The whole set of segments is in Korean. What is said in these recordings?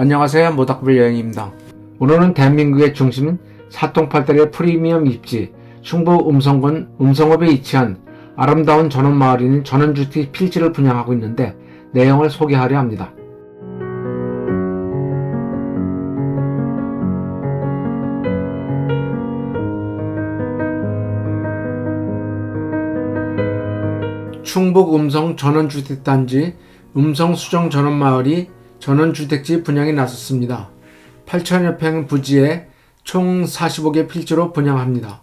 안녕하세요 모닥불 여행입니다. 오늘은 대한민국의 중심인 사통팔달의 프리미엄 입지 충북 음성군 음성읍에 위치한 아름다운 전원마을인 전원주택 필지를 분양하고 있는데 내용을 소개하려 합니다. 충북 음성 전원주택단지 음성 수정 전원마을이 전원주택지 분양에 나섰습니다. 8천여 평 부지에 총 45개 필지로 분양합니다.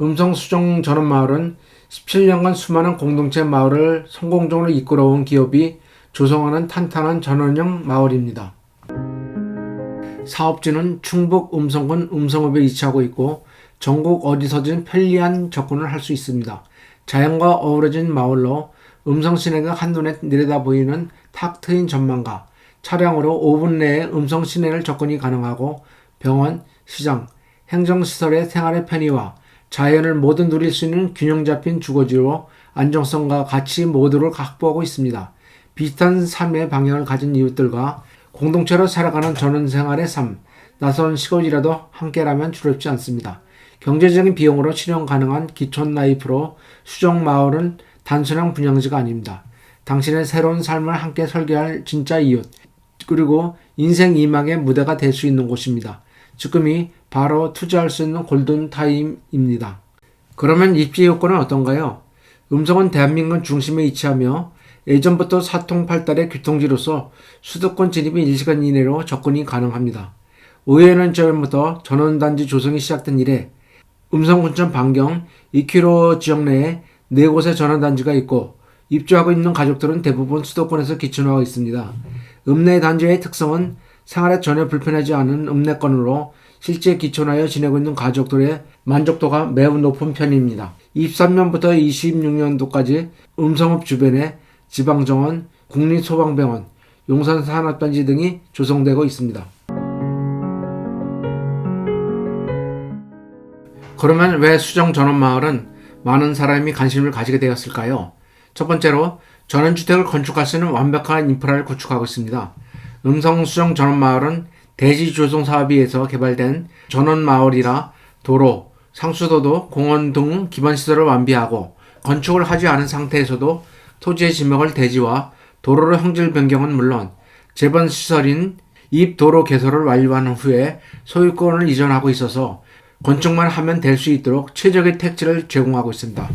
음성 수정 전원마을은 17년간 수많은 공동체 마을을 성공적으로 이끌어온 기업이 조성하는 탄탄한 전원형 마을입니다. 사업지는 충북 음성군 음성읍에 위치하고 있고 전국 어디서든 편리한 접근을 할 수 있습니다. 자연과 어우러진 마을로 음성 시내가 한눈에 내려다 보이는 탁 트인 전망과 차량으로 5분 내에 음성 시내를 접근이 가능하고 병원, 시장, 행정시설의 생활의 편의와 자연을 모두 누릴 수 있는 균형 잡힌 주거지로 안정성과 가치 모두를 확보하고 있습니다. 비슷한 삶의 방향을 가진 이웃들과 공동체로 살아가는 전원 생활의 삶, 낯선 시골이라도 함께라면 두렵지 않습니다. 경제적인 비용으로 실현 가능한 기촌 라이프로 수정 마을은 단순한 분양지가 아닙니다. 당신의 새로운 삶을 함께 설계할 진짜 이웃, 그리고 인생 이막의 무대가 될 수 있는 곳입니다. 지금이 바로 투자할 수 있는 골든 타임입니다. 그러면 입지 요건은 어떤가요? 음성은 대한민국 중심에 위치하며 예전부터 사통팔달의 교통지로서 수도권 진입이 1시간 이내로 접근이 가능합니다. 5여년 전부터 전원단지 조성이 시작된 이래 음성군청 반경 2km 지역 내에 4곳의 전원단지가 있고 입주하고 있는 가족들은 대부분 수도권에서 기촌하고 있습니다. 읍내 단지의 특성은 생활에 전혀 불편하지 않은 읍내권으로 실제 기촌하여 지내고 있는 가족들의 만족도가 매우 높은 편입니다. 23년부터 26년도까지 음성읍 주변에 지방정원, 국립소방병원, 용산산업단지 등이 조성되고 있습니다. 그러면 왜 수정 전원 마을은 많은 사람이 관심을 가지게 되었을까요? 첫 번째로 전원주택을 건축할 수 있는 완벽한 인프라를 구축하고 있습니다. 음성 수정 전원마을은 대지 조성 사업위에서 개발된 전원마을이라 도로, 상수도도, 공원 등 기반시설을 완비하고 건축을 하지 않은 상태에서도 토지의 지명을 대지와 도로로 형질 변경은 물론 재반 시설인 입 도로 개설을 완료한 후에 소유권을 이전하고 있어서 건축만 하면 될 수 있도록 최적의 택지를 제공하고 있습니다.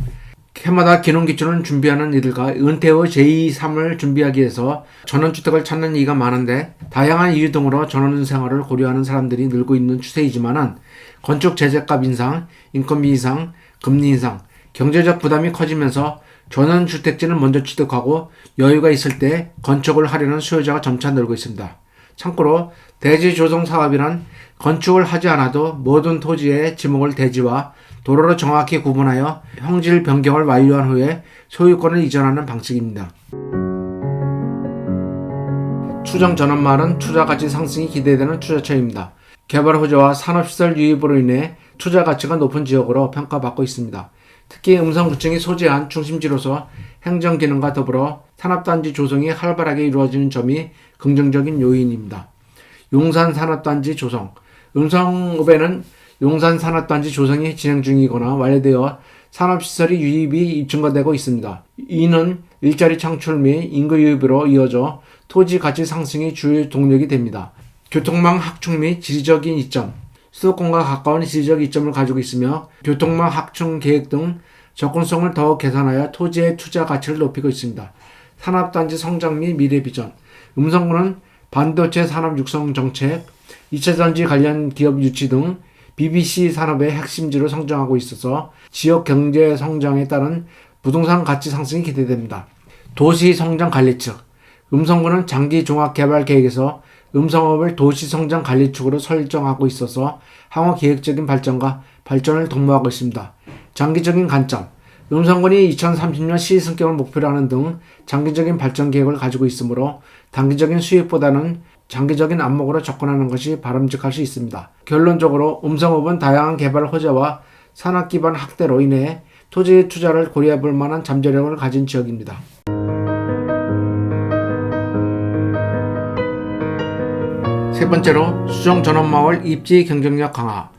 해마다 기농 기촌을 준비하는 이들과 은퇴 후 제2, 3을 준비하기 위해서 전원주택을 찾는 이가 많은데 다양한 이유 등으로 전원 생활을 고려하는 사람들이 늘고 있는 추세이지만은 건축 제재값 인상, 인건비 인상, 금리 인상, 경제적 부담이 커지면서 전원주택지를 먼저 취득하고 여유가 있을 때 건축을 하려는 수요자가 점차 늘고 있습니다. 참고로 대지 조성 사업이란 건축을 하지 않아도 모든 토지의 지목을 대지와 도로로 정확히 구분하여 형질 변경을 완료한 후에 소유권을 이전하는 방식입니다. 추정 전원마을은 투자 가치 상승이 기대되는 투자처입니다. 개발 호재와 산업시설 유입으로 인해 투자 가치가 높은 지역으로 평가받고 있습니다. 특히 음성구청이 소재한 중심지로서 행정 기능과 더불어 산업단지 조성이 활발하게 이루어지는 점이 긍정적인 요인입니다. 용산 산업단지 조성 음성읍에는 용산 산업단지 조성이 진행 중이거나 완료되어 산업시설이 유입이 입증되고 있습니다. 이는 일자리 창출 및 인구 유입으로 이어져 토지 가치 상승이 주요 동력이 됩니다. 교통망 확충 및 지리적인 이점 수도권과 가까운 지리적 이점을 가지고 있으며 교통망 확충 계획 등 접근성을 더욱 개선하여 토지의 투자 가치를 높이고 있습니다. 산업단지 성장 및 미래 비전 음성군은 반도체 산업 육성 정책, 2차 전지 관련 기업 유치 등 BBC 산업의 핵심지로 성장하고 있어서 지역 경제 성장에 따른 부동산 가치 상승이 기대됩니다. 도시 성장 관리 측 음성군은 장기 종합 개발 계획에서 음성업을 도시 성장 관리축으로 설정하고 있어서 향후 계획적인 발전과 발전을 독모하고 있습니다. 장기적인 관점 음성군이 2030년 시승격을 목표로 하는 등 장기적인 발전 계획을 가지고 있으므로 단기적인 수익보다는 장기적인 안목으로 접근하는 것이 바람직할 수 있습니다. 결론적으로 음성업은 다양한 개발 호재와 산업 기반 확대로 인해 토지 투자를 고려해 볼 만한 잠재력을 가진 지역입니다. 세 번째로 수정 전원마을 입지 경쟁력 강화.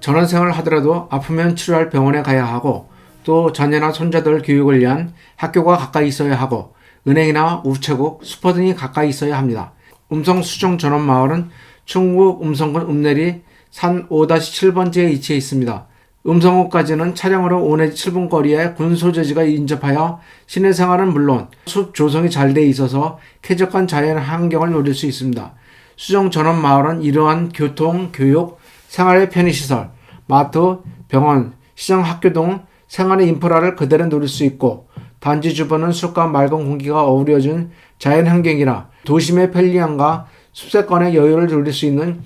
전원 생활을 하더라도 아프면 치료할 병원에 가야 하고 또 자녀나 손자들 교육을 위한 학교가 가까이 있어야 하고 은행이나 우체국, 슈퍼 등이 가까이 있어야 합니다. 음성 수정 전원 마을은 충북 음성군 읍내리 산 5-7번지에 위치해 있습니다. 음성호까지는 차량으로 5 내지 7분 거리에 군 소재지가 인접하여 시내 생활은 물론 숲 조성이 잘 돼 있어서 쾌적한 자연 환경을 누릴 수 있습니다. 수정 전원 마을은 이러한 교통, 교육, 생활의 편의시설, 마트, 병원, 시장, 학교 등 생활의 인프라를 그대로 누릴 수 있고 단지 주변은 숲과 맑은 공기가 어우러진 자연 환경이라 도심의 편리함과 숲세권의 여유를 누릴 수 있는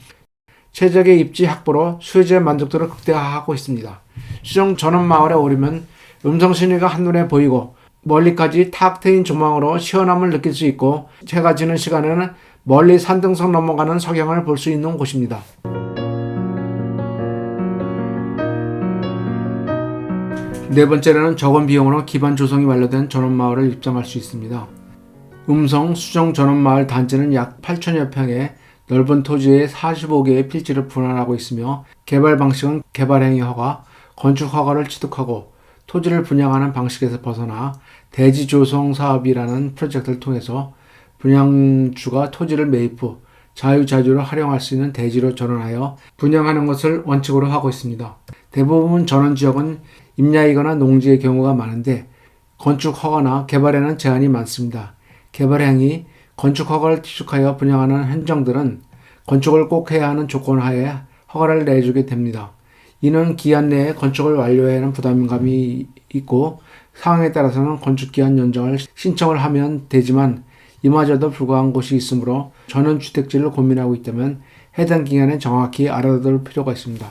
최적의 입지 확보로 수요자의 만족도를 극대화하고 있습니다. 수정 전원 마을에 오르면 음성 시내가 한눈에 보이고 멀리까지 탁 트인 조망으로 시원함을 느낄 수 있고 해가 지는 시간에는 멀리 산등성 넘어가는 석양을 볼 수 있는 곳입니다. 네 번째로는 적은 비용으로 기반 조성이 완료된 전원마을을 입장할 수 있습니다. 음성 수정 전원마을 단지는 약 8천여 평의 넓은 토지에 45개의 필지를 분할하고 있으며 개발 방식은 개발행위 허가, 건축 허가를 취득하고 토지를 분양하는 방식에서 벗어나 대지 조성 사업이라는 프로젝트를 통해서 분양주가 토지를 매입 후 자유자주로 활용할 수 있는 대지로 전환하여 분양하는 것을 원칙으로 하고 있습니다. 대부분 전원 지역은 임야이거나 농지의 경우가 많은데 건축 허가나 개발에는 제한이 많습니다. 개발 행위, 건축 허가를 취득하여 분양하는 행정들은 건축을 꼭 해야 하는 조건 하에 허가를 내주게 됩니다. 이는 기한 내에 건축을 완료해야 하는 부담감이 있고 상황에 따라서는 건축 기한 연장을 신청을 하면 되지만 이마저도 불구한 곳이 있으므로 전원 주택지를 고민하고 있다면 해당 기간에 정확히 알아둘 필요가 있습니다.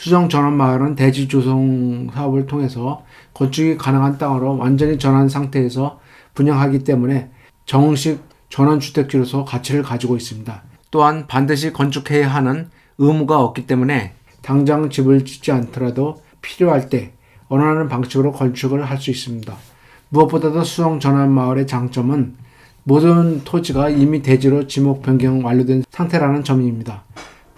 수정 전원 마을은 대지 조성 사업을 통해서 건축이 가능한 땅으로 완전히 전환 상태에서 분양하기 때문에 정식 전원 주택지로서 가치를 가지고 있습니다. 또한 반드시 건축해야 하는 의무가 없기 때문에 당장 집을 짓지 않더라도 필요할 때 원하는 방식으로 건축을 할 수 있습니다. 무엇보다도 수성 전환 마을의 장점은 모든 토지가 이미 대지로 지목 변경 완료된 상태라는 점입니다.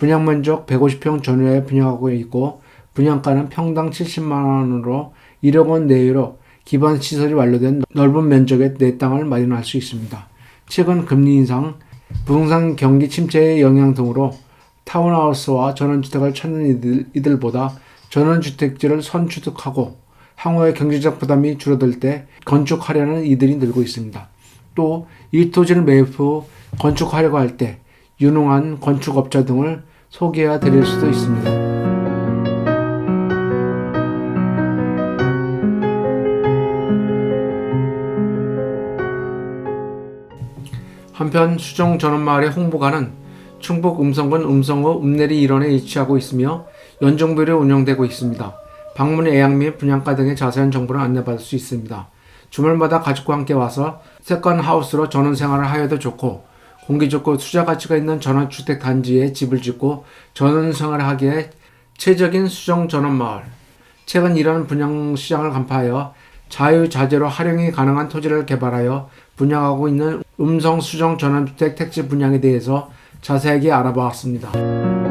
분양 면적 150평 전후에 분양하고 있고 분양가는 평당 70만 원으로 1억 원 내외로 기반 시설이 완료된 넓은 면적의 내 땅을 마련할 수 있습니다. 최근 금리 인상, 부동산 경기 침체의 영향 등으로 타운하우스와 전원주택을 찾는 이들, 이들보다 전원주택지를 선취득하고 향후의 경제적 부담이 줄어들 때 건축하려는 이들이 늘고 있습니다. 또 이 토지를 매입 후 건축하려고 할 때 유능한 건축업자 등을 소개해 드릴 수도 있습니다. 한편 수정 전원마을의 홍보관은 충북 음성군 음성호 읍내리 일원에 위치하고 있으며 연정비로 운영되고 있습니다. 방문 예약 및 분양가 등의 자세한 정보를 안내받을 수 있습니다. 주말마다 가족과 함께 와서 세컨 하우스로 전원 생활을 하여도 좋고 공기 좋고 투자 가치가 있는 전원주택 단지에 집을 짓고 전원 생활을 하기에 최적인 수정 전원 마을. 최근 이런 분양 시장을 간파하여 자유자재로 활용이 가능한 토지를 개발하여 분양하고 있는 음성 수정 전원주택 택지 분양에 대해서 자세하게 알아보았습니다.